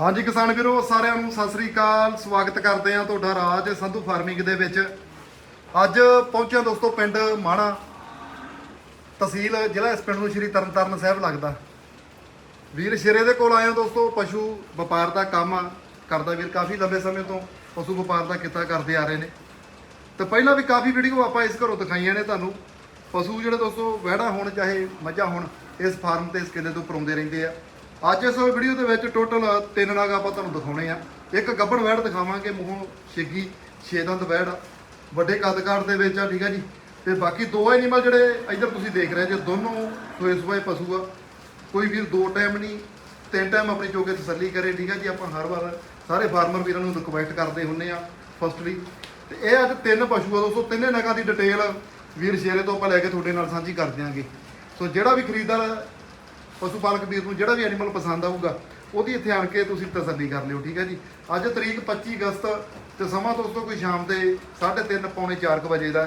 ਹਾਂਜੀ ਕਿਸਾਨ ਵੀਰੋ, ਸਾਰਿਆਂ ਨੂੰ ਸਤਿ ਸ੍ਰੀ ਅਕਾਲ। ਸਵਾਗਤ ਕਰਦੇ ਆ ਤੁਹਾਡਾ ਰਾਜ ਸੰਧੂ ਫਾਰਮਿੰਗ ਦੇ ਵਿੱਚ। ਅੱਜ ਪਹੁੰਚਿਆ ਦੋਸਤੋ ਪਿੰਡ ਮਾਣਾ। ਤਹਿਸੀਲ ਜ਼ਿਲ੍ਹਾ ਇਸ ਪਿੰਡ ਨੂੰ ਸ਼੍ਰੀ ਤਰਨਤਾਰਨ ਸਾਹਿਬ ਲੱਗਦਾ। ਵੀਰ, ਸ਼ੇਰੇ ਦੇ ਕੋਲ ਆਇਆ ਦੋਸਤੋ, ਪਸ਼ੂ ਵਪਾਰ ਦਾ ਕੰਮ ਆ ਕਰਦਾ ਵੀਰ। ਕਾਫੀ ਲੰਬੇ ਸਮੇਂ ਤੋਂ ਪਸ਼ੂ ਵਪਾਰ ਦਾ ਕਿੱਤਾ ਕਰਦੇ ਆ ਰਹੇ ਨੇ। ਤੇ ਪਹਿਲਾਂ ਵੀ ਕਾਫੀ ਵੀਡੀਓ ਆਪਾਂ ਇਸ ਘਰੋਂ ਦਿਖਾਈਆਂ ਨੇ ਤੁਹਾਨੂੰ। ਪਸ਼ੂ ਜਿਹੜੇ ਦੋਸਤੋ, ਵਹਿੜਾ ਹੋਣ ਚਾਹੇ ਮੱਝਾਂ ਹੋਣ, ਇਸ ਫਾਰਮ ਤੇ ਇਸ ਕਿਲੇ ਤੋਂ ਪਰੋਂਦੇ ਰਹਿੰਦੇ ਆ। ਅੱਜ ਇਸ ਵੀਡੀਓ ਦੇ ਵਿੱਚ ਟੋਟਲ ਤਿੰਨ ਨਾਗ ਆਪਾਂ ਤੁਹਾਨੂੰ ਦਿਖਾਉਣੇ ਆ। ਇੱਕ ਗੱਬਣ ਵੈੜ ਦਿਖਾਵਾਂਗੇ, ਮੂੰਹੋਂ ਛਿੱਗੀ, ਛੇ ਦੰਦ ਵਹਿੜ ਵੱਡੇ ਕੱਦ ਕਾਠ ਦੇ ਵਿੱਚ ਆ, ਠੀਕ ਆ ਜੀ। ਤੇ ਬਾਕੀ ਦੋ ਐਨੀਮਲ ਜਿਹੜੇ ਇੱਧਰ ਤੁਸੀਂ ਦੇਖ ਰਹੇ ਜੇ, ਦੋਨੋਂ ਸੋਏ ਸੋਏ ਪਸ਼ੂ ਆ। ਕੋਈ ਵੀਰ ਦੋ ਟਾਈਮ ਨਹੀਂ, ਤਿੰਨ ਟਾਈਮ ਆਪਣੀ ਚੋਕੇ ਤਸੱਲੀ ਕਰੇ, ਠੀਕ ਹੈ ਜੀ। ਆਪਾਂ ਹਰ ਵਾਰ ਸਾਰੇ ਫਾਰਮਰ ਵੀਰਾਂ ਨੂੰ ਰਿਕਵੈਸਟ ਕਰਦੇ ਹੁੰਨੇ ਆ ਫਸਟਲੀ ਤੇ ਇਹ ਅੱਜ ਤਿੰਨ ਪਸ਼ੂ ਆ ਦੋਸਤੋ, ਤਿੰਨੇ ਨਗਾਂ ਦੀ ਡਿਟੇਲ ਵੀਰ ਸ਼ੇਰੇ ਤੋਂ ਆਪਾਂ ਲੈ ਕੇ ਤੁਹਾਡੇ ਨਾਲ ਸਾਂਝੀ ਕਰ ਦਿਆਂਗੇ। ਸੋ ਜਿਹੜਾ ਵੀ ਖਰੀਦਦਾਰ ਪਸ਼ੂ ਪਾਲਕ ਵੀਰ ਨੂੰ ਜਿਹੜਾ ਵੀ ਐਨੀਮਲ ਪਸੰਦ ਆਊਗਾ ਉਹਦੀ ਇੱਥੇ ਆਣ ਕੇ ਤੁਸੀਂ ਤਸੱਲੀ ਕਰ ਲਿਓ ਠੀਕ ਹੈ ਜੀ? ਅੱਜ ਤਰੀਕ 25 ਅਗਸਤ ਤੇ ਸਮਾਂ ਦੋਸਤੋ ਕੋਈ ਸ਼ਾਮ ਦੇ 3:30 ਪੌਣੇ 4 ਕੁ ਵਜੇ ਦਾ।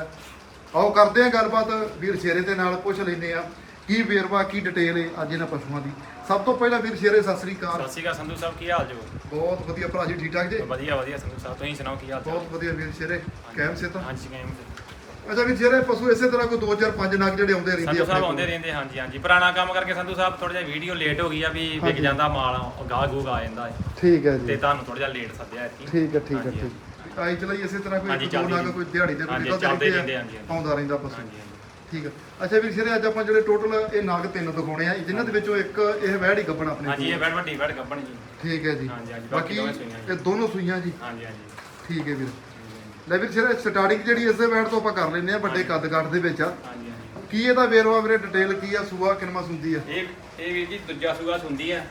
ਆਓ ਕਰਦੇ ਹਾਂ ਗੱਲਬਾਤ ਵੀਰ ਸ਼ੇਰੇ ਦੇ ਨਾਲ ਪੁੱਛ ਲੈਂਦੇ ਆ ਕੀ ਵੇਰਵਾ ਕੀ ਡਿਟੇਲ ਹੈ ਅੱਜ ਇਹਨਾਂ ਪਸ਼ੂਆਂ ਦੀ। ਸਭ ਤੋਂ ਪਹਿਲਾਂ ਵੀਰ ਸ਼ੇਰੇ ਸਤਿ ਸ੍ਰੀ ਅਕਾਲ। ਸਤਿ ਸ਼੍ਰੀ ਅਕਾਲ ਸੰਧੂ ਸਾਹਿਬ ਕੀ ਹਾਲ ਜੋ? ਬਹੁਤ ਵਧੀਆ ਭਰਾ ਜੀ ਠੀਕ ਠਾਕ ਜੀ? ਵਧੀਆ ਵਧੀਆ ਸੰਧੂ ਸਾਹਿਬ ਤੁਸੀਂ ਸੁਣਾਓ ਕੀ ਹਾਲ ਬਹੁਤ ਵਧੀਆ ਵੀਰ ਸ਼ੇਰੇ ਕੈਮ ਸੇ ਤਾਂ? ਹਾਂਜੀ ਕਿਵੇਂ ਅੱਛਾ ਵੀਰ ਸ਼ੇਰੇ ਪਸ਼ੂ ਇਸੇ ਤਰ੍ਹਾਂ ਕੋਈ 2005 ਨਗ ਜਿਹੜੇ ਆਉਂਦੇ ਰਹਿੰਦੇ ਸੰਧੂ ਸਾਹਿਬ। ਆਉਂਦੇ ਰਹਿੰਦੇ ਹਾਂਜੀ ਹਾਂਜੀ। ਪੁਰਾਣਾ ਕੰਮ ਕਰਕੇ ਸੰਧੂ ਸਾਹਿਬ ਥੋੜਾ ਜਿਹਾ ਵੀਡੀਓ ਲੇਟ ਹੋ ਗਈ ਆ ਵੀ ਵਿਕ। ਜਾਂਦਾ ਮਾਲ ਗਾਹ ਗੂਗ ਆ ਜਾਂਦਾ ਹੈ। ਠੀਕ ਹੈ ਤੇ ਜੀ ਤੁਹਾਨੂੰ ਥੋੜਾ ਜਿਹਾ ਲੇਟ ਸੱਦਿਆ ਇੱਥੇ ਠੀਕ ਹੈ ਠੀਕ ਹੈ ਠੀਕ। ਆਈ ਚਲਾਈ ਇਸੇ ਤਰ੍ਹਾਂ ਕੋਈ ਦੋ ਨਗ ਕੋਈ ਦਿਹਾੜੀ ਦੇ ਕੋਈ ਚੱਲਦੇ ਰਹਿੰਦੇ। ਆਉਂਦਾ ਰਹਿੰਦਾ ਪਸ਼ੂ। ਠੀਕ ਹੈ। ਅੱਛਾ ਵੀਰ ਸ਼ੇਰੇ ਅੱਜ ਆਪਾਂ ਜਿਹੜੇ ਟੋਟਲ ਇਹ ਨਗ ਤਿੰਨ ਦਿਖਾਉਣੇ ਆ ਜਿਨ੍ਹਾਂ ਦੇ ਵਿੱਚੋਂ ਇੱਕ ਇਹ ਵਹਿੜ ਹੀ ਗੱਬਣ ਆਪਣੇ ਹਾਂਜੀ। ਇਹ ਬੈਡ ਵੱਡੀ ਬੈਡ ਗੱਬਣ ਜੀ। ਠੀਕ ਹੈ ਜੀ। ਹਾਂਜੀ, ਹਾਂਜੀ, ਬਾਕੀ। ਇਹ ਦੋਨੋਂ ਸੂਈਆਂ ਜੀ। ਹਾਂਜੀ ਹਾਂਜੀ। ਠੀਕ ਹੈ ਵੀਰ। ਲੈ ਵੀਰ ਸ਼ੇਰੇ ਸਟਾਰਟਿੰਗ ਜਿਹੜੀ ਇਸੇ ਵਹਿੜ ਤੋਂ ਆਪਾਂ ਕਰ ਲੈਂਦੇ ਆ ਵੱਡੇ ਕੱਦ ਕਾਠ ਦੇ ਵਿੱਚ ਆ। ਹਾਂਜੀ ਹਾਂਜੀ। ਕੀ ਇਹਦਾ ਵੇਰਵਾ ਵੀਰੇ ਡਿਟੇਲ ਕੀ ਆ ਸੂਆ ਕਿੰਨਾ ਸੁੰਦੀ ਆ? ਇਹ ਇਹ ਵੀਰ ਜੀ ਦੂਜਾ ਸੂਗਾ ਸੁੰਦੀ ਆ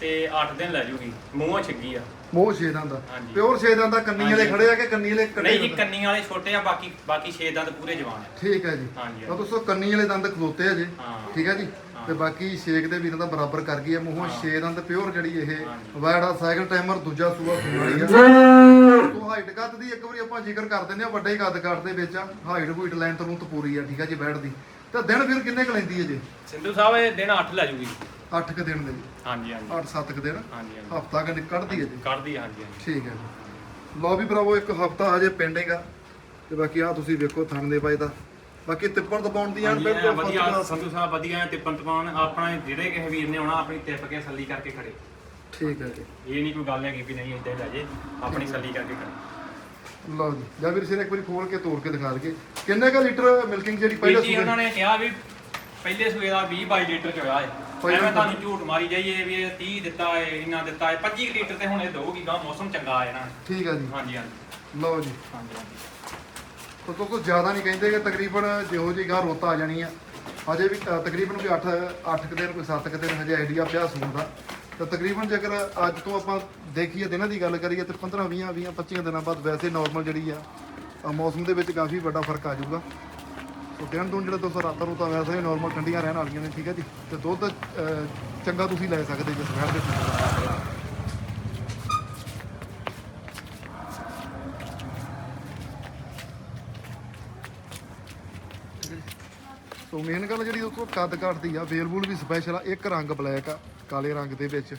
ਤੇ 8 ਦਿਨ ਲੈ ਜੂਗੀ। ਮੂੰਹੋਂ ਛਿੱਗੀ ਆ। ਮੋਹ ਛੇਦਾਂ ਦਾ ਹਾਂਜੀ। ਪਿਓਰ ਛੇਦਾਂ ਦਾ ਕੰਨੀ ਵਾਲੇ। ਖੜੇ ਆ ਕਿ ਕੰਨੀ ਵਾਲੇ ਨਹੀਂ ਜੀ ਹੋਏ? ਕੰਨੀ ਵਾਲੇ ਛੋਟੇ ਆ ਬਾਕੀ ਬਾਕੀ 6 ਦੰਦ ਪੂਰੇ ਜਵਾਨ ਆ। ਠੀਕ ਹੈ ਜੀ। ਹਾਂਜੀ, ਤਾਂ ਦੋਸਤੋ ਕੰਨੀ ਵਾਲੇ ਦੰਦ ਖਲੋਤੇ ਆ ਜੀ। ਹਾਂ। ਠੀਕ ਹੈ ਜੀ। ਤੇ ਬਾਕੀ ਛੇਕ ਦੇ ਵੀਰਾਂ ਦਾ ਬਰਾਬਰ ਕਰ ਗਈ ਹੈ ਮੂੰਹੋਂ ਹਾਂ। ਛੇ ਦੰਦ ਪਿਓਰ ਜਿਹੜੀ ਇਹ। ਵੈੜਾ ਸਾਈਕਲ ਟਾਈਮਰ ਦੂਜਾ ਸੂਆ ਸੂਣ ਆ। ਤੋਂ ਹਾਈਟ ਕੱਦ ਦੀ ਇੱਕ ਵਾਰੀ ਆਪਾਂ ਜ਼ਿਕਰ ਕਰ ਦਿੰਦੇ ਆ ਵੱਡੇ ਕੱਦ ਕੱਦ ਦੇ ਵਿੱਚ ਆ ਹਾਈਟ ਹੂਈਟ ਲੈਂਥ ਨੂੰ ਪੂਰੀ ਆ ਠੀਕ ਹੈ ਜੀ ਬੈਠ ਦੀ। ਤੇ ਦਿਨ ਫਿਰ ਕਿੰਨੇ ਕੁ ਲੈਂਦੀ ਹੈ ਜੀ? ਸਿੰਧੂ ਸਾਹਿਬ ਇਹ ਦਿਨ 8 ਲੈ ਜੂਗੀ। 8 ਕ ਦਿਨ ਦੇ। ਜੀ ਹਾਂਜੀ। ਹਾਂਜੀ 8-7 ਕ ਦਿਨ? ਹਾਂਜੀ ਹਾਂਜੀ। ਹਫਤਾ ਕ ਕੱਢਦੀ ਹੈ ਜੀ? ਕੱਢਦੀ ਆ, ਹਾਂਜੀ ਹਾਂਜੀ। ਠੀਕ ਹੈ ਜੀ। ਲਓ ਵੀ ਭਰਾਵੋ ਇੱਕ ਹਫਤਾ ਹਜੇ ਪੈਂਡਿੰਗ ਆ। ਤੇ ਬਾਕੀ ਆ ਤੁਸੀਂ ਵੇਖੋ ਥਣ ਦੇ ਬਾਈ ਦਾ। ਬਾਕੀ ਤਿੱਪਣ ਦਬਾਉਣ ਦੀ ਐਨ ਹਾਂਜੀ, ਐਂ ਬਿਲਕੁਲ ਵਧੀਆ class। ਸੰਧੂ ਸਾਹਿਬ ਵਧੀਆ ਐਂ ਤਿੱਪਣ ਤਪਾਉਣ। ਆਪਣਾ ਜਿਹੜੇ ਕਿਸੇ ਵੀਰ ਨੇ ਆਉਣਾ ਆਪਣੀ ਤਿੱਪ ਕੇ ਸੱਲੀ ਕਰਕੇ ਖੜੇ। ਠੀਕ ਹੈ ਜੀ। ਇਹ ਨਹੀਂ ਕੋਈ ਗੱਲ ਹੈਗੀ ਵੀ ਨਹੀਂ ਇਦਾਂ ਹੀ ਲੈ ਜੇ ਆਪਣੀ ਸੱਲੀ ਕਰਕੇ ਖੜੇ। ਲਓ ਜੀ ਜਾਂ ਵੀਰ ਸਿਰ ਇੱਕ ਵਾਰੀ ਖੋਲ ਕੇ ਤੋੜ ਕੇ ਦਿਖਾ ਦਈਏ। ਕਿੰਨੇ ਕ ਲੀਟਰ ਮਿਲਕਿੰਗ ਜਿਹੜੀ ਪਹਿਲੇ ਪਹਿਲੇ ਉਹਨਾਂ ਨੇ ਕਿਹਾ ਵੀ ਪਹਿਲੇ ਸੂਏ ਦਾ 20 22 ਲੀਟਰ ਚ ਹੋਇਆ ਹੈ ਪਹਿਲੇ ਐਵੇਂ ਤੁਹਾਨੂੰ ਝੂਠ ਮਾਰੀ ਜਾਈਏ ਵੀ ਇਹ 30 ਦਿੱਤਾ ਹੈ ਇੰਨਾ ਦਿੱਤਾ ਹੈ 25 ਕੁ ਲੀਟਰ ਤੇ ਹੁਣ ਇਹ ਦਊਗੀ ਗਾ ਮੌਸਮ ਚੰਗਾ ਆ ਇਹਨਾਂ ਠੀਕ ਹੈ ਜੀ। ਹਾਂਜੀ ਹਾਂਜੀ। ਲਓ ਜੀ। ਹਾਂਜੀ ਹਾਂਜੀ। ਤਾਂ ਦੋਸਤੋ ਜ਼ਿਆਦਾ ਨਹੀਂ ਕਹਿੰਦੇ ਕਿ ਤਕਰੀਬਨ ਜਿਹੋ ਜੀ ਗਾਂ ਰੋਤਾ ਆ ਜਾਣੀ ਆ ਹਜੇ ਵੀ ਅ, ਤਕਰੀਬਨ ਕੋਈ 8 8 ਕੁ ਦਿਨ ਕੋਈ 7 ਕੁ ਦਿਨ ਹਜੇ ਆਈਡੀਆ ਪਿਆ ਸੂਣ ਦਾ। ਤਾਂ ਤਕਰੀਬਨ ਜੇਕਰ ਅੱਜ ਤੋਂ ਆਪਾਂ ਦੇਖੀਏ ਦਿਨਾਂ ਦੀ ਗੱਲ ਕਰੀਏ ਤੇ 15 20 20 25 ਦਿਨਾਂ ਬਾਅਦ ਵੈਸੇ ਨਾਰਮਲ ਜਿਹੜੀ ਆ ਅ, ਮੌਸਮ ਦੇ ਵਿੱਚ ਕਾਫੀ ਵੱਡਾ ਫ਼ਰਕ ਆ ਜਾਊਗਾ। ਸੋ ਦਿਨ ਤੋਂ ਜਿਹੜਾ ਦੋਸਤੋ ਰਾਤਾਂ ਨੂੰ ਤਾਂ ਵੈਸੇ ਨਾਰਮਲ ਠੰਡੀਆਂ ਰਹਿਣ ਵਾਲੀਆਂ ਨੇ ਠੀਕ ਹੈ ਜੀ। ਤੇ ਦੁੱਧ ਅ, ਚੰਗਾ ਤੁਸੀਂ ਲੈ ਸਕਦੇ ਜਿਸ ਵੈਰ ਦੇ ਵਿੱਚ। ਸੋ ਮੇਨ ਗੱਲ ਜਿਹੜੀ ਉਹ ਕੱਦ ਘਟਦੀ ਆ ਵੇਲਬੂਲ ਵੀ ਸਪੈਸ਼ਲ ਆ, ਇੱਕ ਰੰਗ ਬਲੈਕ ਆ, ਕਾਲੇ ਰੰਗ ਦੇ ਵਿੱਚ।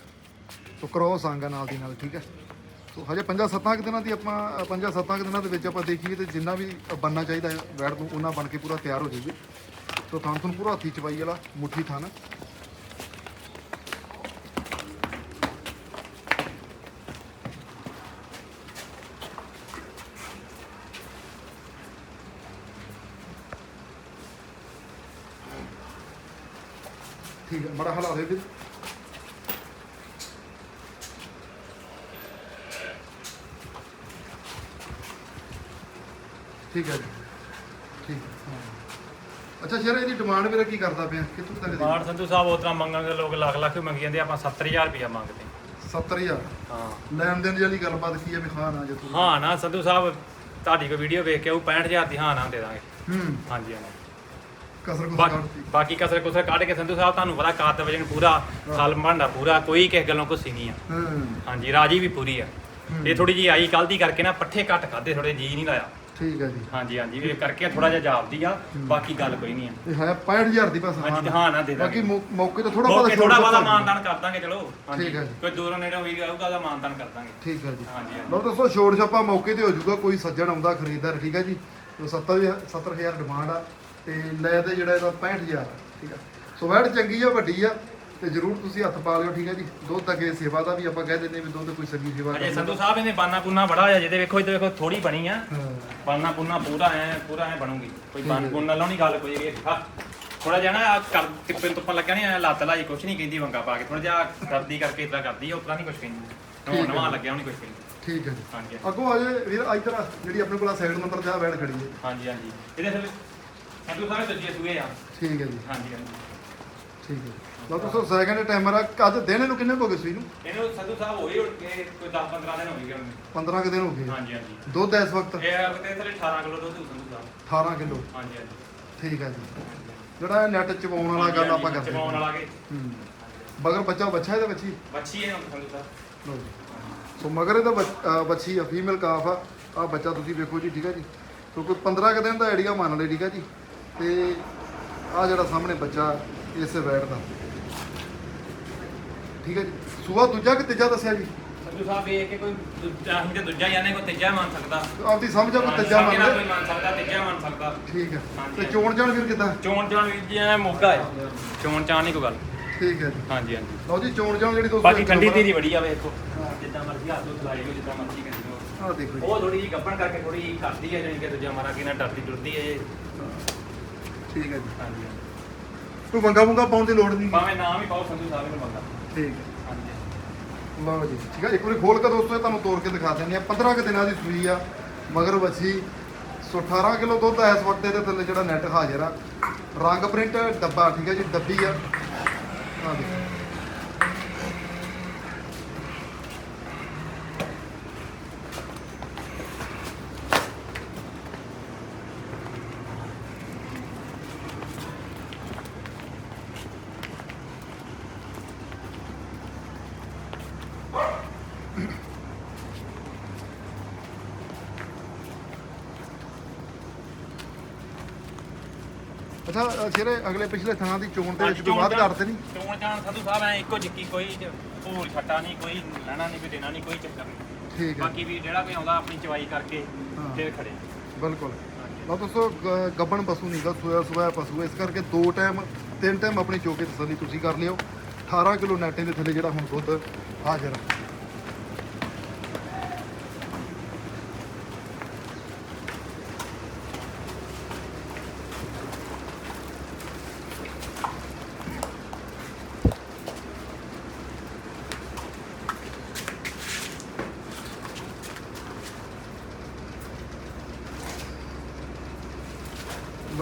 ਸੋ ਕ੍ਰੋਸ ਆਂਗਾ ਨਾਲ ਦੀ ਨਾਲ, ਠੀਕ ਹੈ ਸੋ ਹਜੇ 5-7 ਦਿਨਾਂ ਦੀ ਆਪਾਂ 5-7 ਦਿਨਾਂ ਦੇ ਵਿੱਚ ਆਪਾਂ ਦੇਖੀਏ ਤੇ ਜਿੰਨਾ ਵੀ ਬੰਨਾ ਚਾਹੀਦਾ ਹੈ ਵੈੜ ਨੂੰ, ਉਹਨਾਂ ਬਣ ਕੇ ਪੂਰਾ ਤਿਆਰ ਹੋ ਜਾਊਗੀ। ਸੋ ਥਾਂ ਤੁਹਾਨੂੰ ਪੂਰਾ ਹੱਥੀ ਚਵਾਈ ਵਾਲਾ ਮੁੱਠੀ ਥਾਨ ਬੜਾ ਹਲਾ ਦੇ ਠੀਕ ਹੈ ਜੀ। ਠੀਕ ਹੈ, ਹਾਂ। ਅੱਛਾ ਸ਼ੇਰ ਇਹਦੀ ਡਿਮਾਂਡ ਵੀਰਾ ਕੀ ਕਰਦਾ ਪਿਆ? ਕਿੱਥੋਂ ਤੱਕ ਦੀ? ਬਾੜ ਸੰਧੂ ਸਾਹਿਬ ਉਤਰਾ ਮੰਗਣਗੇ ਲੋਕ ਲੱਖ ਲੱਖ ਵੀ ਮੰਗੀ ਜਾਂਦੇ ਆਪਾਂ 70000 ਰੁਪਇਆ ਮੰਗਦੇ 70000 ਹਾਂ। ਲੈਣ ਦੇਣ ਦੀ ਵਾਲੀ ਗੱਲਬਾਤ ਕੀ ਹੈ ਵੀ ਖਾਣ ਆ ਜੇ ਤੂੰ ਹਾਂ ਨਾ ਸੰਧੂ ਸਾਹਿਬ ਤੁਹਾਡੀ ਕੋਈ ਵੀਡੀਓ ਵੇਖ ਕੇ ਉਹ 65000 ਦੀ ਹਾਂ ਨਾ ਦੇ ਦਾਂਗੇ। ਹੂੰ। ਹਾਂਜੀ ਹਾਂਜੀ। ਕਸਰ ਕੁਸਰ ਬਾ- ਕੱਢਤੀ ਬਾਕੀ ਕਸਰ ਕੁਸਰ ਕੱਢ ਕੇ ਸੰਧੂ ਸਾਹਿਬ ਤੁਹਾਨੂੰ ਪਤਾ ਕਾਤ ਵਜਨ ਪੂਰਾ ਖਲ ਭਾਂਡਾ ਪੂਰਾ ਕੋਈ ਕਿਸੇ ਗੱਲੋਂ ਕੁਛ ਨਹੀਂ ਆ। ਹੂੰ। ਹਾਂਜੀ ਰਾਜੀ ਵੀ ਪੂਰੀ ਆ। ਇਹ ਥੋੜੀ ਜੀ ਆਈ ਕੱਲ ਦੀ ਕਰਕੇ ਨਾ ਪੱਠੇ ਘੱਟ ਖਾਦੇ ਥੋੜੇ ਜੀ ਨਹੀਂ ਲਾਇਆ। ਠੀਕ ਹੈ ਜੀ। ਹਾਂਜੀ ਹਾਂਜੀ ਇਹ ਕਰਕੇ ਥੋੜਾ ਜਿਹਾ ਜਾਪਦੀ ਆ ਬਾਕੀ ਗੱਲ ਕੋਈ ਨਹੀਂ ਆ। ਇਹ ਹੈ 65000 ਦੀ ਬਸ ਹਾਂਜੀ ਹਾਂ। ਨਾ ਦੇ ਬਾਕੀ ਦਾਂਗੇ। ਮੌ- ਮੌਕੇ ਤੇ ਥੋੜਾ ਥੋੜਾ ਬਹੁਤਾ ਥੋੜਾ ਕਰ ਮਾਨਦਾਨ ਕਰ ਦਾਂਗੇ ਚਲੋ। ਠੀਕ ਹੈ ਜੀ। ਕੋਈ ਦੂਰੋਂ ਨੇੜੇ ਹੋਈ ਆਊਗਾ ਦਾ ਮਾਨਦਾਨ ਕਰ ਦਾਂਗੇ। ਠੀਕ ਹੈ ਜੀ। ਹਾਂਜੀ ਹਾਂਜੀ। ਲਓ ਦੋਸਤੋ ਛੋੜ ਛਾਪਾ ਮੌਕੇ ਤੇ ਹੋ ਜਾਊਗਾ ਕੋਈ ਸੱਜਣ ਆਉਂਦਾ ਖਰੀਦਦਾਰ ਠੀਕ ਹੈ ਜੀ। ਤੇ 70 70000 ਡਿਮਾਂਡ ਆ। ਤੇ ਲੈ ਤੇ ਜਿਹੜਾ ਇਹਦਾ 65000 ਆ, ਠੀਕ ਆ। ਸੋ ਵੈੜ ਚੰਗੀ ਆ ਵੱਡੀ ਆ ਤੇ ਜਰੂਰ ਤੁਸੀਂ ਹੱਥ ਪਾ ਲਿਓ ਠੀਕ ਹੈ ਜੀ। ਦੁੱਧ ਅੱਗੇ ਸੇਵਾ ਦਾ ਵੀ ਆਪਾਂ ਕਹਿ ਦਿੰਦੇ ਵੀ ਦੁੱਧ ਕੋਈ ਸੱਗੀ ਸੇਵਾ ਅਜੇ। ਸੰਧੂ ਸਾਹਿਬ ਇਹਨੇ ਬਾਨਾ ਪੁੰਨਾ ਬੜਾ ਹੋਇਆ ਜਿਹਦੇ ਵੇਖੋ ਇਹਦੇ ਵੇਖੋ ਥੋੜੀ ਬਣੀ ਆ। ਬਾਨਾ ਪੁੰਨਾ ਪੂਰਾ ਐ ਪੂਰਾ ਐ ਬਣੂਗੀ। ਕੋਈ ਬਾਨ। ਪੁੰਨ ਲਾਉਣੀ ਗੱਲ ਕੋਈ ਇਹ ਥੋੜਾ ਜਿਹਾ ਨਾ ਕਰ ਟਿੱਪੇ ਤੁੱਪਣ ਲੱਗਿਆ ਨਹੀਂ ਲੱਤ ਲਾਈ ਕੁਛ ਨਹੀਂ ਕਹਿੰਦੀ ਵੰਗਾ ਪਾ ਕੇ। ਥੋੜਾ ਜਿਹਾ ਕਰਦੀ ਕਰਕੇ ਇਤਰਾ ਕਰਦੀ ਆ ਉਤਰਾ ਨਹੀਂ ਕੁਛ ਕਹਿੰਦੀ। ਹੈ। ਨਵਾਂ ਲੱਗਿਆ ਨਹੀਂ ਕੁਛ ਕਹਿੰਦੀ। ਠੀਕ ਹੈ ਜੀ। ਹਾਂਜੀ। ਅੱਗੋਂ ਅਜੇ ਵੀਰ ਇੱਧਰ ਆ, ਜਿਹੜੀ ਆਪਣੇ ਕੋਲ ਸਾਈਡ ਨੰਬਰ ਤੇ ਆ ਵੈੜ ਖੜੀ ਹੈ ਹਾਂਜੀ ਹਾਂਜੀ। ਇਹਦੇ ਥੱਲੇ ਸੰਧੂ ਸਾਹਿਬ ਦੂਜੇ ਸੂਏ ਆ। ਠੀਕ ਹੈ ਜੀ। ਹਾਂਜੀ ਹਾਂਜੀ। ਠੀਕ ਹੈ। ਲਓ ਦੋਸਤੋ ਸੈਕਿੰਡ ਟਾਈਮਰ ਆ। ਅੱਜ ਦਿਨ ਇਹਨੂੰ ਕਿੰਨੇ ਹੋ ਗਏ ਸੂਈ ਨੂੰ ਇਹਨੂੰ ਸੰਧੂ ਸਾਹਿਬ ਹੋਈ ਉੱਠ ਕੇ ਕੋਈ 10 15 ਦਿਨ ਹੋ ਗਏ ਉਹਨੂੰ। 15 ਕੁ ਦਿਨ ਹੋ ਗਏ। ਹਾਂਜੀ ਹਾਂਜੀ। ਦੁੱਧ ਇਸ ਵਕਤ? ਇਹ ਅਗਤੇ ਥੱਲੇ 18 ਕਿਲੋ ਦੁੱਧ ਹੋਊ ਸੰਧੂ ਸਾਹਿਬ। 18 ਕਿਲੋ। ਹਾਂਜੀ ਹਾਂਜੀ। ਠੀਕ ਹੈ ਜੀ। ਜਿਹੜਾ ਨੈਟ ਚਵਾਉਣ ਵਾਲਾ ਗੱਲ ਆਪਾਂ ਕਰਦੇ ਹਾਂ। ਵਾਲਾ ਕੇ। ਹੂੰ। ਬਗਰ ਬੱਚਾ ਬੱਚਾ ਇਹਦੇ ਬੱਚੀ? ਬੱਚੀ ਹੈ ਸੰਧੂ ਸਾਹਿਬ। ਲਓ ਜੀ। ਸੋ ਮਗਰ ਇਹਦਾ ਬੱਚ- ਅਹ ਬੱਚੀ ਆ ਫੀਮੇਲ ਕਾਫ ਆ। ਆ ਬੱਚਾ ਤੁਸੀਂ ਵੇਖੋ ਜੀ ਠੀਕ ਹੈ ਜੀ। ਸੋ ਕੋਈ 15 ਕੁ ਦਿਨ ਦਾ ਆਈਡੀਆ ਮੰਨ ਲਈ ਠੀਕ ਹੈ ਜੀ। ਤੇ ਆ ਜਿਹੜਾ ਸਾਹਮਣੇ ਬੱਚਾ ਇਸੇ ਵੈਟ ਦਾ। ਠੀਕ ਹੈ ਜੀ। ਸੂਆ ਦੂਜਾ ਕਿ ਤੀਜਾ ਦੱਸਿਆ ਜੀ? ਸੰਧੂ ਸਾਹਿਬ ਇਹ ਕਿ ਕੋਈ ਦੂਜਾ ਅਸੀਂ ਤੇ ਦੂਜਾ ਹੀ ਤੀਜਾ ਮੰਨ ਸਕਦਾ। ਆਪਦੀ ਸਮਝ ਆ ਕੋਈ ਤੀਜਾ ਮੰਨ ਕੋਈ ਲੈ ਮੰਨ ਸਕਦਾ ਤੀਜਾ ਮੰਨ ਸਕਦਾ। ਠੀਕ ਹੈ। ਤੇ ਚੋਣ ਜਾਣ ਵੀਰ ਕਿਦਾਂ? ਚੋਣ ਚਾਣ ਵੀਰ ਜੀ ਐ ਮੋਗਾ ਹੈ। ਚੋਣ ਚਾਣ ਨਹੀਂ ਕੋਈ ਗੱਲ। ਠੀਕ ਹੈ ਜੀ। ਹਾਂਜੀ ਹਾਂਜੀ। ਲਓ ਜੀ ਚੋਣ ਜਾਣ ਜਿਹੜੀ ਦੋਸਤੋ ਬਾਕੀ ਠੰਡੀ ਤੇਰੀ ਬੜੀ ਆ ਵੇਖੋ। ਜਿੱਦਾਂ ਮਰਜ਼ੀ ਹੱਥ ਤੋਂ ਚਲਾਈ ਲਓ ਜਿੱਦਾਂ ਮਰਜ਼ੀ ਕਰੀ ਲਓ ਆ ਦੇਖੋ ਜੀ। ਉਹ ਥੋੜੀ ਜਿਹੀ ਗੱਬਣ ਕਰਕੇ ਥੋੜੀ ਜਿਹੀ ਕਰਦੀ ਹੈ ਜਾਣੀ ਕਿ ਦੂਜਾ ਮਾਰਾ ਕਿ ਨਾ ਡਰਦੀ ਡਰਦੀ ਹੈ ਇਹ। ਠੀਕ ਹੈ ਜੀ। ਹਾਂਜੀ ਕੋਈ ਵੰਗਾ ਵੰਗਾ ਪਾਉਣ ਦੀ ਲੋੜ ਨਹੀਂ। ਭਾਵੇਂ ਨਾਮ ਹੀ ਪਾਓ ਸੰਧੂ ਸਾਹਿਬ ਨੂੰ ਬੰਦਾ ਠੀਕ ਹੈ। ਹਾਂਜੀ। ਲਓ ਜੀ ਠੀਕ ਹੈ। ਇੱਕ ਵਾਰੀ ਖੋਲ ਕੇ ਦੋਸਤੋ ਇਹ ਤੁਹਾਨੂੰ ਤੋੜ ਕੇ ਦਿਖਾ ਦਿੰਦੇ ਆ 15 ਕੁ ਦਿਨਾਂ ਦੀ ਸੂਈ ਆ ਮਗਰ ਵੱਛੀ। ਸੋ 18 ਕਿਲੋ ਦੁੱਧ ਆ ਇਸ ਵਕਤ ਇਹਦੇ ਥੱਲੇ ਜਿਹੜਾ ਨੈਟ ਹਾਜ਼ਰ ਆ। ਰੰਗ ਪ੍ਰਿੰਟ ਡੱਬਾ ਠੀਕ ਹੈ ਜੀ ਡੱਬੀ ਆ। ਆ ਦੇਖੋ। ਅੱਛਾ ਅ, ਸ਼ੇਰੇ ਅਗਲੇ ਪਿਛਲੇ ਥਾਂ ਦੀ ਚੋਣ ਦੇ ਵਿੱਚ ਬਾਤ ਕਰਦੇ ਨਹੀਂ ਚੋਣ ਚਾਣ ਸੰਧੂ ਸਾਹਿਬ ਐ ਇੱਕੋ ਜਿੱਕੀ ਕੋਈ ਭੂਲ ਛੱਟਾ ਨਹੀਂ ਕੋਈ ਲੈਣਾ ਨਹੀਂ ਕੋਈ ਦੇਣਾ ਨਹੀਂ ਕੋਈ ਚੱਕਰ ਨਹੀਂ ਠੀਕ ਹੈ। ਬਾਕੀ ਵੀ ਜਿਹੜਾ ਕੋਈ ਆਉਂਦਾ ਆਪਣੀ ਚਵਾਈ ਕਰਕੇ ਹਾਂ। ਫੇਰ ਖੜੇ ਬਿਲਕੁਲ। ਲਓ ਦੋਸਤੋ ਗੱਬਣ ਪਸ਼ੂ ਨਹੀਂ ਗਾ ਸੋਇਆ ਸੋਇਆ ਪਸ਼ੂ ਹੈ। ਇਸ ਕਰਕੇ ਦੋ ਟਾਈਮ ਤਿੰਨ ਟਾਈਮ ਆਪਣੀ ਚੋਕੇ ਤਸੱਲੀ ਤੁਸੀਂ ਕਰ ਲਿਓ। 18 ਕਿਲੋ ਨੈਟੇ ਦੇ ਥੱਲੇ ਜਿਹੜਾ ਹੁਣ ਦੁੱਧ ਹਾਜ਼ਰ ਆ।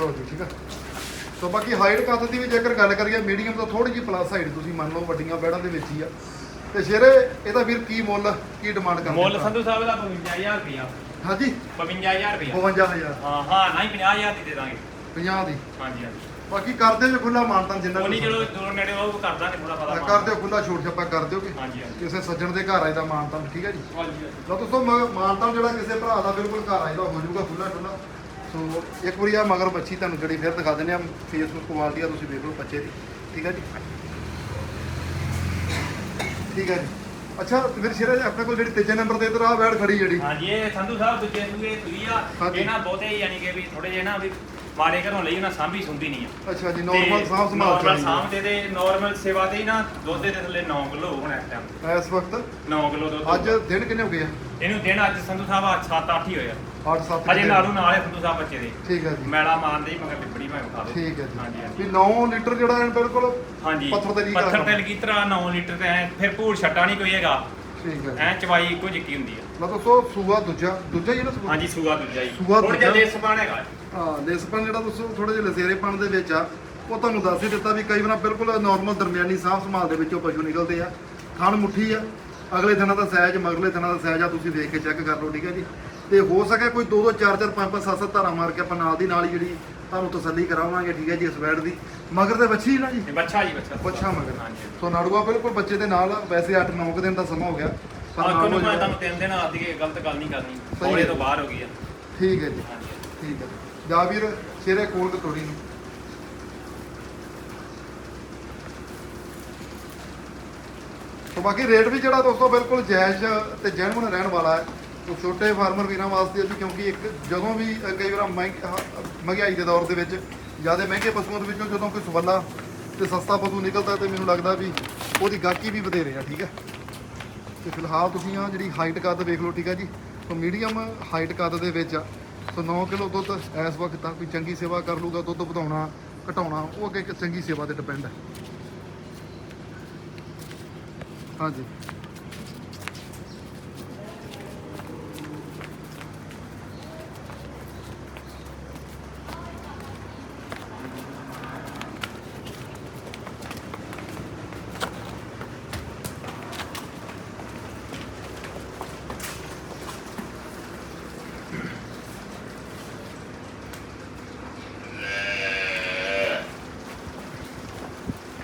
ਲਓ ਜੀ ਠੀਕ ਆ? ਸੋ ਬਾਕੀ ਹਾਈਟ ਕੱਦ ਦੀ ਵੀ ਜੇਕਰ ਗੱਲ ਕਰੀਏ ਮੀਡੀਅਮ ਤੋਂ ਥੋੜੀ ਜਿਹੀ ਪਲੱਸ ਹਾਈਟ ਤੁਸੀਂ ਮੰਨ ਲਓ ਵੱਡੀਆਂ ਬੈੜਾਂ ਦੇ ਵਿੱਚ ਹੀ ਆ। ਤੇ ਸ਼ੇਰੇ ਇਹਦਾ ਵੀਰ ਕੀ ਮੁੱਲ ਕੀ ਡਿਮਾਂਡ ਕਰਦੇ ਮੁੱਲ? ਸੰਧੂ ਸਾਹਿਬ ਦਾ 55000 ਰੁਪਿਆ ਹਾਂਜੀ? 55000 ਰੁਪਿਆ 52000 ਹਾਂ ਹਾਂ ਨਹੀਂ 50000 ਦੀ ਦੇ ਦਾਂਗੇ। 50 ਦੀ? ਹਾਂਜੀ ਹਾਂਜੀ। ਬਾਕੀ ਕਰਦੇ ਜੋ ਖੁੱਲਾ ਮਾਨਤਾਨ ਜਿੰਨਾ ਨਹੀਂ ਕੁ ਚਲੋ ਦੂਰ ਨੇੜੇ ਉਹ ਕਰ ਦਾਂਗੇ ਥੋੜਾ ਪਤਾ ਕਰ ਦਿਓ ਖੁੱਲਾ ਛੋਟ ਛੱਪਾ ਕਰ ਦਿਓਗੇ ਹਾਂਜੀ ਹਾਂਜੀ। ਕਿਸੇ ਸੱਜਣ ਦੇ ਘਰ ਆਏ ਦਾ ਮਾਨਤਾਨ ਠੀਕ ਹੈ ਜੀ? ਹਾਂਜੀ ਲਓ ਦੋਸਤੋ ਮ- ਮਾਨਤਾਨ ਜਿਹੜਾ ਕਿਸੇ ਭਰਾ ਦਾ ਬਿਲਕੁਲ ਘਰ ਆਏ ਦਾ ਹੋ ਜਾਊਗਾ ਖੁੱਲਾ ਖੁੱਲਾ ਸੋ ਇੱਕ ਵਾਰੀ ਆ ਮਗਰ ਬੱਚੀ ਤੁਹਾਨੂੰ ਜਿਹੜੀ ਫਿਰ ਦਿਖਾ ਦਿੰਦੇ ਆ ਫੇਸਬੁੱਕ ਕੁਆਲਿਟੀ ਆ ਤੁਸੀਂ ਵੇਖ ਲਓ ਬੱਚੇ ਦੀ। ਠੀਕ ਹੈ ਜੀ? ਠੀਕ ਹੈ ਜੀ। ਅੱਛਾ ਤੇ ਫਿਰ ਸ਼ੇਰਾ ਜੀ ਆਪਣੇ ਕੋਲ ਜਿਹੜੀ ਤੀਜੇ ਨੰਬਰ ਤੇ ਇਧਰ ਆ ਬੈੜ ਖੜੀ ਜਿਹੜੀ। ਹਾਂਜੀ ਇਹ ਸੰਧੂ ਸਾਹਿਬ ਦੂਜੇ ਸੂਏ ਸੂਈ ਆ। ਹਾਂਜੀ। ਇਹ ਨਾ ਬਹੁਤੇ ਯਾਨੀ ਕਿ ਵੀ ਥੋੜੇ ਜਿਹੇ ਨਾ ਵੀ ਮਾਰੇ ਘਰੋਂ ਲਈ ਉਹਨਾਂ ਸਾਂਭੀ ਸੁੰਦੀ ਨਹੀਂ ਆ। ਅੱਛਾ ਜੀ ਨਾਰਮਲ ਸਾਫ਼ ਸੰਭਾਲ ਨਾਰਮਲ ਚਾਹੀਦੀ ਸਾਂਭ ਦੇ ਦੇ ਨਾਰਮਲ ਸੇਵਾ ਦੇ ਹੀ ਨਾ ਦੁੱਧ ਦੇ ਥੱਲੇ 9 ਕਿਲੋ ਹੁਣ ਇਸ ਟਾਈਮ ਹੈ। ਇਸ ਵਕਤ 9 ਕਿਲੋ ਦੁੱਧ ਅੱਜ ਦਿਨ ਕਿੰਨੇ ਹੋ ਗਏ ਆ? ਇਹਨੂੰ ਦਿਨ ਅੱਜ ਸੰਧੂ ਸਾਹਿਬ ਆ 7-8 ਹੀ ਹੋਇਆ 8-7 ਅਜੇ ਨਾਲੂ ਨਾਲ ਹੈ ਸੰਧੂ ਸਾਹਿਬ ਬੱਚੇ ਦੇ। ਠੀਕ ਹੈ ਜੀ। ਮੈਲਾ ਮਾਰਦੇ ਹੀ ਮਗਰ ਲਿਬੜੀ ਮੈਂ ਉਠਾ ਦੋ ਠੀਕ ਹੈ ਹਾਂਜੀ ਜੀ। ਹਾਂਜੀ ਵੀ 9 ਲੀਟਰ ਜਿਹੜਾ ਹੈ ਬਿਲਕੁਲ ਹਾਂਜੀ। ਪੱਥਰ ਤੇ ਲੀਕ ਪੱਥਰ ਤੇ ਲਗੀਤਰਾ 9 ਲੀਟਰ ਤੇ ਐ ਫਿਰ ਭੂਰ ਛੱਟਾ ਨਹੀਂ ਕੋਈ ਹੈਗਾ। ਠੀਕ ਹੈ ਐ ਚਵਾਈ ਇੱਕੋ ਜਿੱਕੀ ਹੁੰਦੀ ਆ। ਲਓ ਦੋਸਤੋ ਸੂਆ ਦੂਜਾ। ਦੂਜਾ ਹੀ ਹੈ ਨਾ ਸੂਆ? ਹਾਂਜੀ ਸੂਆ ਦੂਜਾ ਹੀ। ਸੂਆ ਥੋੜ੍ਹਾ ਜਿਹਾ ਦੂਜਾ। ਦੇਸ ਸਮਾਨ ਹੈਗਾ। ਹਾਂ ਦੇਸਪਨ ਜਿਹੜਾ ਦੋਸਤੋ ਥੋੜੇ ਜਿਹੇ ਲਸੇਰੇਪਣ ਦੇ ਵਿੱਚ ਆ। ਉਹ ਤੁਹਾਨੂੰ ਦੱਸ ਹੀ ਦਿੱਤਾ ਵੀ ਕਈ ਵਾਰ ਬਿਲਕੁਲ ਨਾਰਮਲ ਦਰਮਿਆਨੀ ਸਾਫ਼ ਸੰਭਾਲ ਦੇ ਵਿੱਚੋਂ ਪਸ਼ੂ ਨਿਕਲਦੇ ਆ। ਖਾਣ ਮੁੱਠੀ ਆ। ਅਗਲੇ ਦਿਨਾਂ ਦਾ ਸਾਈਜ਼ ਮਗਰਲੇ ਦਿਨਾਂ ਦਾ ਸਾਈਜ਼ ਆ ਤੁਸੀਂ ਦੇਖ ਕੇ ਚੈੱਕ ਕਰ ਲਓ ਠੀਕ ਹੈ ਜੀ। ਤੇ ਹੋ ਸਕੇ ਕੋਈ 2 2 4 4 5 5 7 7 ਧਾਰਾ ਮਾਰ ਕੇ ਆਪਾਂ ਨਾਲ ਦੀ ਨਾਲ ਹੀ ਜਿਹੜੀ ਤੁਹਾਨੂੰ ਤਸੱਲੀ ਕਰਾਵਾਂਗੇ ਠੀਕ ਹੈ ਜੀ ਇਸ ਵੈਡ ਦੀ। ਮਗਰ ਤੇ ਬੱਚੀ ਨਾ ਜੀ? ਬੱਚਾ ਜੀ ਬੱਚਾ। ਬੱਚਾ ਮਗਰ। ਸੋ ਨਾੜੂਆ ਬਿਲਕੁਲ ਬੱਚੇ ਦੇ ਨਾਲ ਆ। ਵੈਸੇ 8 9 ਦਿਨ ਦਾ ਸਮਾਂ ਹੋ ਗਿਆ ਪਰ ਨਾਲ ਹੋ ਮੈਂ। ਤੁਹਾਨੂੰ ਤਿੰਨ ਦਿਨ ਆਦੀ ਗਲਤ ਗੱਲ ਨਹੀਂ ਕਰਨੀ ਹੈ। ਤੋਂ ਬਾਹਰ ਹੋ ਗਈ ਆ ਠੀਕ ਹੈ ਜੀ। ਠੀਕ ਹੈ। ਜਾ ਵੀਰ ਸ਼ੇਰੇ ਕੋਲ ਕੇ ਤੋੜੀ ਨੂੰ। ਤੋਂ ਬਾਕੀ ਰੇਟ ਵੀ ਜਿਹੜਾ ਦੋਸਤੋ ਬਿਲਕੁਲ ਜਾਇਜ਼ ਤੇ ਜੈਨੂਨ ਰਹਿਣ ਵਾਲਾ ਹੈ। ਤੋਂ ਛੋਟੇ ਫਾਰਮਰ ਵੀਰਾਂ ਵਾਸਤੇ ਅਸੀਂ ਕਿਉਂਕਿ ਇੱਕ ਜਦੋਂ ਵੀ ਅ, ਕਈ ਵਾਰ ਮਹਿੰ- ਮਹਿੰਗਾਈ ਦੇ ਦੌਰ ਦੇ ਵਿੱਚ ਜ਼ਿਆਦਾ ਮਹਿੰਗੇ ਪਸ਼ੂਆਂ ਦੇ ਵਿੱਚੋਂ ਜਦੋਂ ਕੋਈ ਸਵੱਲਾ ਤੇ ਸਸਤਾ ਪਸ਼ੂ ਨਿਕਲਦਾ ਤੇ ਮੈਨੂੰ ਲੱਗਦਾ ਵੀ ਉਹਦੀ ਗਾਹਕੀ ਵੀ ਵਧੇਰੇ ਆ ਠੀਕ ਹੈ ਤੇ ਫਿਲਹਾਲ ਤੁਸੀਂ ਆ ਜਿਹੜੀ ਹਾਈਟ ਕੱਦ ਵੇਖ ਲਓ ਠੀਕ ਆ ਜੀ? ਸੋ ਮੀਡੀਅਮ ਹਾਈਟ ਕੱਦ ਦੇ ਵਿੱਚ ਆ। ਸੋ 9 ਕਿਲੋ ਦੁੱਧ ਇਸ ਵਕਤ ਤੱਕ ਕੋਈ ਚੰਗੀ ਸੇਵਾ ਕਰ ਲੂਗਾ ਦੁੱਧ ਵਧਾਉਣਾ ਘਟਾਉਣਾ ਉਹ ਅੱਗੇ ਇੱਕ ਚੰਗੀ ਸੇਵਾ ਤੇ ਡਿਪੈਂਡ ਹੈ ਹਾਂਜੀ।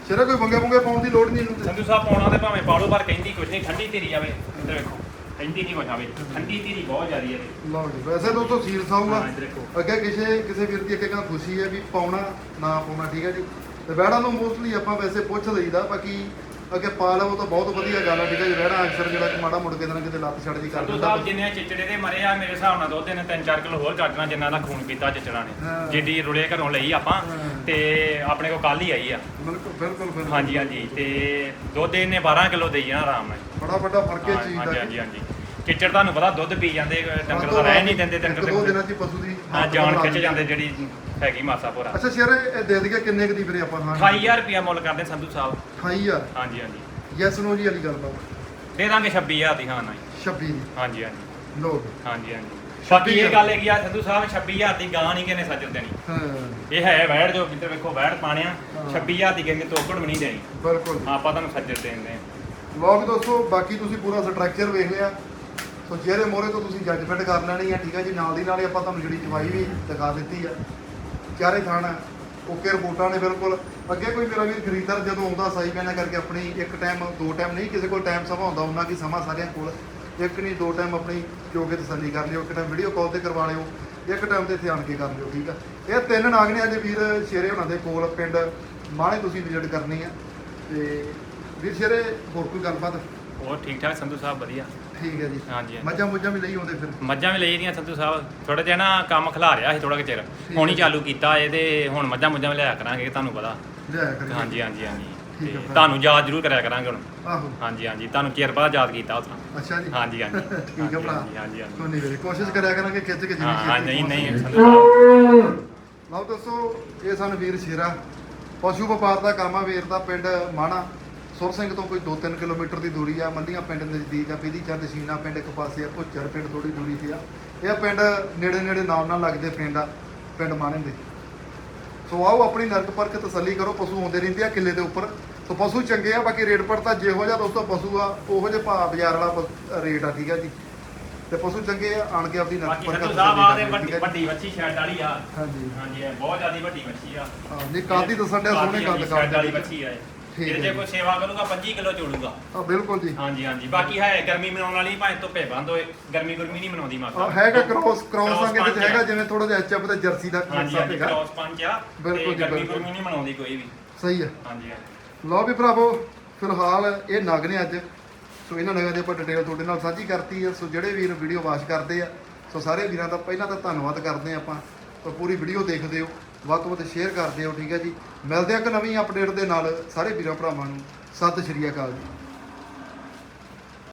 ਸਿਰੇ ਕੋਈ ਬੰਗੇ ਬੰਗੇ ਪਾਉਣ ਦੀ ਲੋੜ ਨਹੀਂ ਇਹਨੂੰ ਤੇ। ਸੰਧੂ ਸਾਹਿਬ ਪਾਉਣਾ ਤੇ ਭਾਵੇਂ ਪਾਲੋ ਪਰ ਕਹਿੰਦੀ ਕੁਝ ਨਹੀਂ ਠੰਡੀ ਧੀਰੀ ਆਵੇ ਇੱਧਰ ਵੇਖੋ ਕਹਿੰਦੀ ਨਹੀਂ ਕੁਝ ਆਵੇ। ਠੰਡੀ ਧੀਰੀ ਬਹੁਤ ਜ਼ਿਆਦੀ ਹੈ ਲਓ ਜੀ ਵੈਸੇ ਦੋਸਤੋ ਸੀਲ ਸਾਊਗਾ ਹਾਂ, ਇੱਧਰ ਦੇਖੋ। ਅੱਗੇ ਕਿਸੇ ਕਿਸੇ ਵੀਰ ਦੀ ਅੱਗੇ ਕਹਿੰਦਾ ਖੁਸ਼ੀ ਹੈ ਵੀ ਪਾਉਣਾ ਨਾ ਪਾਉਣਾ ਠੀਕ ਹੈ ਜੀ। ਤੇ ਵੈੜਾਂ ਨੂੰ ਮੋਸਟਲੀ ਆਪਾਂ ਵੈਸੇ ਪੁੱਛ ਲਈਦਾ ਬਾਕੀ ਅੱਗੇ ਪਾ ਲਵੋ ਤਾਂ ਬਹੁਤ ਵਧੀਆ ਗੱਲ ਹੈ ਠੀਕ ਹੈ ਜੀ। ਵੈੜਾ ਅਕਸਰ ਜਿਹੜਾ ਕਿ ਮਾੜਾ ਮੁੜ ਕੇ ਨਾ ਕਿਤੇ ਲੱਤ ਛੱਡ ਜੀ ਕਰ ਸੰਧੂ ਦਿੰਦਾ। ਸਾਹਿਬ ਜਿੰਨੇ ਚਿਚੜੇ ਦੇ ਮਰੇ ਆ ਮੇਰੇ ਹਿਸਾਬ ਨਾਲ ਦੁੱਧ ਨੇ 3-4 ਕਿਲੋ ਹੋਰ ਕੱਢਣਾ ਜਿੰਨਾ ਦਾ ਖੂਨ ਪੀਤਾ ਚਿਚੜਾ ਨੇ। ਹਾਂ। ਜਿੱਡੀ ਰੁਲੇ ਘਰੋਂ ਲਈ ਆਪਾਂ। ਤੇ ਆਪਣੇ ਕੋ ਕੱਲ ਹੀ ਆਈ ਆ। ਬਿਲਕੁਲ ਬਿਲਕੁਲ ਬਿਲਕੁਲ। ਹਾਂਜੀ ਹਾਂਜੀ ਤੇ ਦੁੱਧ ਇਹਨੇ 12 ਕਿਲੋ ਦੇਈ ਜਾਣਾ ਆਰਾਮ ਨਾਲ। ਬੜਾ ਵੱਡਾ ਫ਼ਰਕ ਹੈ ਹਾਂ, ਚੀਜ਼ ਹਾਂਜੀ ਦਾ ਹਾਂਜੀ ਹਾਂਜੀ। ਚਿੱਚੜ ਤੁਹਾਨੂੰ ਪਤਾ ਦੁੱਧ ਪੀ ਜਾਂਦੇ ਡੰਗਰ ਦਾ ਰਹਿ ਨਹੀਂ ਦਿੰਦੇ ਡੰਗਰ ਦੋ ਦੇ ਦਿਨਾਂ ਹੀ ਪਸ਼ੂ ਦੀ ਹਾਂ ਜਾਨ ਖਿੱਚ। ਜਾਂਦੇ ਜਿਹੜੀ ਹੈਗੀ ਮਾਸਾ ਭੋਰਾ ਅੱਛਾ ਸ਼ੇਰ ਇਹ ਦੇ ਦਈਏ ਕਿੰਨੇ ਕੁ ਦੀ ਵੀਰੇ ਆਪਾਂ ਹਾਂ 28000 ਰੁਪਿਆ ਮੁੱਲ ਕਰਦੇ ਸੰਧੂ ਸਾਹਿਬ। 28000 ਹਾਂਜੀ ਹਾਂਜੀ। ਯੈਸ ਨੋ ਜੀ ਵਾਲੀ ਗੱਲ ਦਾ ਦੇ ਦਾਂਗੇ 26000 ਦੀ ਹਾਂ ਨਾ ਜੀ। 26 ਦੀ। ਹਾਂਜੀ ਹਾਂਜੀ। ਲੋਕ ਹਾਂਜੀ ਹਾਂਜੀ। ਬਾਕੀ ਇਹ ਗੱਲ ਹੈਗੀ ਆ ਸੰਧੂ ਸਾਹਿਬ 26000 ਦੀ ਗਾਂ ਨਹੀਂ ਕਿਨੇ ਸੱਜਣ ਦੇਣੀ। ਹਾਂ। ਇਹ ਹੈ ਵੈੜ ਜੋ ਕਿਤੇ ਵੇਖੋ ਵੈੜ ਪਾਣਿਆ ਹਾਂ। 26000 ਦੀ ਕਹਿੰਦੇ ਤੋਕੜ ਵੀ ਨਹੀਂ ਦੇਣੀ। ਬਿਲਕੁਲ। ਆਪਾਂ ਤੁਹਾਨੂੰ ਸੱਜਣ ਦੇਣਦੇ ਆ ਲੋਕ ਦੋਸਤੋ ਬਾਕੀ ਤੁਸੀਂ ਪੂਰਾ ਸਟਰਕਚਰ ਵੇਖ ਲਿਆ। ਸੋ ਜਿਹੜੇ ਮੋਰੇ ਤੋਂ ਤੁਸੀਂ ਜੱਜਮੈਂਟ ਕਰ ਲੈਣੀ ਆ, ਠੀਕ ਹੈ ਜੀ, ਨਾਲ ਦੀ ਨਾਲ ਹੀ ਆਪਾਂ ਤੁਹਾਨੂੰ ਜਿਹੜੀ ਜਵਾਈ ਵੀ ਦਿਖਾ ਦਿੱਤੀ ਆ। ਚਾਰੇ ਥਾਣਾ ਓਕੇ ਰਿਪੋਰਟਾਂ ਨੇ ਬਿਲਕੁਲ। ਅੱਗੇ ਕੋਈ ਮੇਰਾ ਵੀਰ ਖਰੀਦਦਾਰ ਜਦੋਂ ਆਉਂਦਾ, ਸਾਈ ਪੈਣਾ ਕਰਕੇ ਆਪਣੀ ਇੱਕ ਟਾਈਮ ਦੋ ਟਾਈਮ ਨਹੀਂ, ਕਿਸੇ ਕੋਲ ਟਾਈਮ ਸਮਾਂ ਹੁੰਦਾ, ਉਹਨਾਂ ਕੀ ਸਮਾਂ ਸਾਰਿਆਂ ਕੋਲ। ਇੱਕ ਨਹੀਂ, ਦੋ ਟਾਈਮ ਆਪਣੀ ਜੋ ਕਿ ਤਸੱਲੀ ਕਰ ਲਿਓ, ਇੱਕ ਟਾਈਮ ਵੀਡੀਓ ਕਾਲ ਤੇ ਕਰਵਾ ਲਿਓ, ਇੱਕ ਟਾਈਮ ਤੇ ਇੱਥੇ ਆਣ ਕੇ ਕਰ ਲਿਓ, ਠੀਕ ਆ। ਇਹ ਤਿੰਨ ਨਾਗ ਨੇ ਅੱਜ ਵੀਰ ਸ਼ੇਰੇ ਹੁਣਾਂ ਦੇ ਕੋਲ, ਪਿੰਡ ਮਾਣੇ ਤੁਸੀਂ ਵਿਜ਼ਿਟ ਕਰਨੀ ਆ। ਤੇ ਵੀਰ ਸ਼ੇਰੇ, ਹੋਰ ਕੋਈ ਗੱਲਬਾਤ? ਹੋਰ ਠੀਕ ਠਾਕ ਸੰਧੂ ਸਾਹਿਬ ਵਧੀਆ। ਠੀਕ ਹੈ ਜੀ। ਹਾਂਜੀ ਹਾਂਜੀ। ਮੱਝਾਂ ਮੁੱਝਾਂ ਵੀ ਲਈ ਆਉਂਦੇ ਫਿਰ? ਮੱਝਾਂ ਵੀ ਲਈ ਦੀਆਂ ਸੰਧੂ ਸਾਹਿਬ। ਥੋੜਾ ਜਿਹਾ ਨਾ ਕੰਮ ਖਿਲਾ ਰਿਹਾ ਸੀ ਥੋੜਾ ਕੁ ਚਿਰ। ਠੀਕ ਹੁਣ ਹੀ ਹੈ। ਚਾਲੂ ਕੀਤਾ ਇਹ ਤੇ ਹੁਣ ਮੱਝਾਂ ਮੁੱਝਾਂ ਵੀ ਲਿਆ ਕਰਾਂਗੇ ਤੁਹਾਨੂੰ ਪਤਾ। ਲਿਆਇਆ ਹਾਂਜੀ ਹਾਂਜੀ ਹਾਂਜੀ। ਠੀਕ ਹੈ ਤੇ ਭਰਾ। ਤੁਹਾਨੂੰ ਯਾਦ ਜ਼ਰੂਰ ਕਰਿਆ ਕਰਾਂਗੇ ਹੁਣ। ਆਹੋ। ਹਾਂਜੀ ਹਾਂਜੀ। ਤੁਹਾਨੂੰ ਚਿਰ ਬਾਅਦ ਯਾਦ ਕੀਤਾ ਉਤਨਾ ਅੱਛਾ ਜੀ। ਹਾਂਜੀ ਹਾਂਜੀ। ਠੀਕ ਹੈ ਭਰਾ। ਹਾਂਜੀ ਹਾਂਜੀ ਹਾਂਜੀ। ਕੋਈ ਨਹੀਂ ਵੀਰੇ ਕੋਸ਼ਿਸ਼ ਕਰਿਆ ਕਰਾਂਗੇ ਖਿੱਚ ਕੇ ਜਿੰਨੀ ਹਾਂ ਨਹੀਂ ਨਹੀਂ ਸਕੇ। ਸੰਧੂ ਸਾਹਿਬ ਲਓ ਦੋਸਤੋ ਇਹ ਸਨ ਵੀਰ ਸ਼ੇਰਾ। ਪਸ਼ੂ ਵਪਾਰ ਦਾ ਕੰਮ ਆ ਵੀਰ ਦਾ ਪਿੰਡ ਮਾਣਾ। ਸੁਰ ਸਿੰਘ ਤੋਂ ਕੋਈ 2-3 ਕਿਲੋਮੀਟਰ ਦੀ ਦੂਰੀ ਆ ਮੰਡੀਆਂ ਪਿੰਡ ਨਜ਼ਦੀਕ ਆ ਪੀਦੀ ਚੰਦ ਸ਼ੀਨਾ ਪਿੰਡ ਇੱਕ ਪਾਸੇ ਆ ਭੁੱਚਰ ਪਿੰਡ ਥੋੜੀ ਦੂਰੀ ਤੇ ਆ। ਇਹ ਪਿੰਡ ਨੇੜੇ ਨੇੜੇ ਨਾਲ ਨਾਲ ਲੱਗਦੇ ਪਿੰਡ ਆ ਪਿੰਡ ਮਾਣੇ ਦੇ। ਸੋ ਆਓ ਆਪਣੀ ਨਰਕ ਪਰਖ ਤਸੱਲੀ ਕਰੋ ਪਸ਼ੂ ਆਉਂਦੇ ਰਹਿੰਦੇ ਆ ਕਿੱਲੇ ਦੇ ਉੱਪਰ। ਸੋ ਪਸ਼ੂ ਚੰਗੇ ਆ ਬਾਕੀ ਰੇਟ ਪਰ ਤਾਂ ਜਿਹੋ ਜਿਹਾ ਦੋਸਤੋ ਪਸ਼ੂ ਆ ਉਹੋ ਜਿਹੇ ਭਾਅ ਬਾਜ਼ਾਰ ਵਾਲਾ ਰੇਟ ਆ ਠੀਕ ਆ ਜੀ। ਤੇ ਪਸ਼ੂ ਚੰਗੇ ਆ ਆਣ ਕੇ ਆਪਣੀ ਨਰਕ ਪਰਖ ਤਸੱਲੀ ਵੱਡੀ ਕਰਨੀ, ਵੱਡੀ ਵੱਛੀ ਸ਼ੈਡ ਵਾਲੀ ਆ। ਹਾਂਜੀ। ਹਾਂਜੀ ਬਹੁਤ ਜ਼ਿਆਦੀ ਵੱਡੀ ਵੱਛੀ ਆ। ਹਾਂ ਨਹੀਂ ਕਾਦੀ ਦੱਸਣ ਡਿਆ ਸੋਹਣੇ ਕੱਦ ਸ਼ੈਡ ਵਾਲੀ ਕਰ ਵੱਛੀ ਆ ਠੀਕ ਹੈ ਜੇ। ਕੋਈ ਸੇਵਾ ਕਰੂਗਾ 25 ਕਿਲੋ ਚੋਲੂਗਾ। ਆ ਬਿਲਕੁਲ ਜੀ। ਹਾਂਜੀ ਹਾਂਜੀ। ਬਾਕੀ ਹੈ ਗਰਮੀ ਮਨਾਉਣ ਵਾਲੀ ਭਾਵੇਂ ਧੁੱਪੇ ਬੰਦ ਹੋਏ ਗਰਮੀ ਗੁਰਮੀ ਨਹੀਂ ਮਨਾਉਂਦੀ ਮਾਤਾ। ਆ ਹੈਗਾ ਕ੍ਰੋਸ ਕ੍ਰੋਸ Cross ਵਿੱਚ ਆ। ਹੈਗਾ ਜਿਵੇਂ ਥੋੜਾ ਜਿਹਾ ਐਚਐਫ ਤੇ ਜਰਸੀ ਦਾ ਹਾਂਜੀ ਹਾਂਜੀ ਹੈਗਾ। ਕ੍ਰਾਸ ਪੰਜ ਆ। ਬਿਲਕੁਲ ਤੇ ਜੀ, ਗਰਮੀ ਬਿਲਕੁਲ। ਗੁਰਮੀ ਨਹੀਂ ਮਨਾਉਂਦੀ ਕੋਈ ਵੀ। ਸਹੀ ਹੈ। ਹਾਂਜੀ ਹਾਂਜੀ। ਲਓ ਵੀ ਭਰਾਵੋ ਫਿਲਹਾਲ ਇਹ ਨਗ ਨੇ ਅੱਜ। ਸੋ ਇਹਨਾਂ ਨਗਾਂ ਦੀ ਆਪਾਂ ਡਿਟੇਲ ਤੁਹਾਡੇ ਨਾਲ ਸਾਂਝੀ ਕਰਤੀ ਹੈ ਸੋ ਜਿਹੜੇ ਵੀਰ ਵੀਡੀਓ ਵਾਚ ਕਰਦੇ ਆ ਸੋ ਸਾਰੇ ਵੀਰਾਂ ਦਾ ਪਹਿਲਾਂ ਤਾਂ ਧੰਨਵਾਦ ਕਰਦੇ ਆ ਆਪਾਂ। ਸੋ ਪੂਰੀ ਵੀਡੀਓ ਦੇਖਦੇ ਹੋ। ਵੱਧ ਤੋਂ ਵੱਧ ਸ਼ੇਅਰ ਕਰਦੇ ਹੋ ਠੀਕ ਹੈ ਜੀ। ਮਿਲਦੇ ਆ ਇੱਕ ਨਵੀਂ ਅਪਡੇਟ ਦੇ ਨਾਲ। ਸਾਰੇ ਵੀਰਾਂ ਭਰਾਵਾਂ ਨੂੰ ਸਤਿ ਸ਼੍ਰੀ ਅਕਾਲ ਜੀ।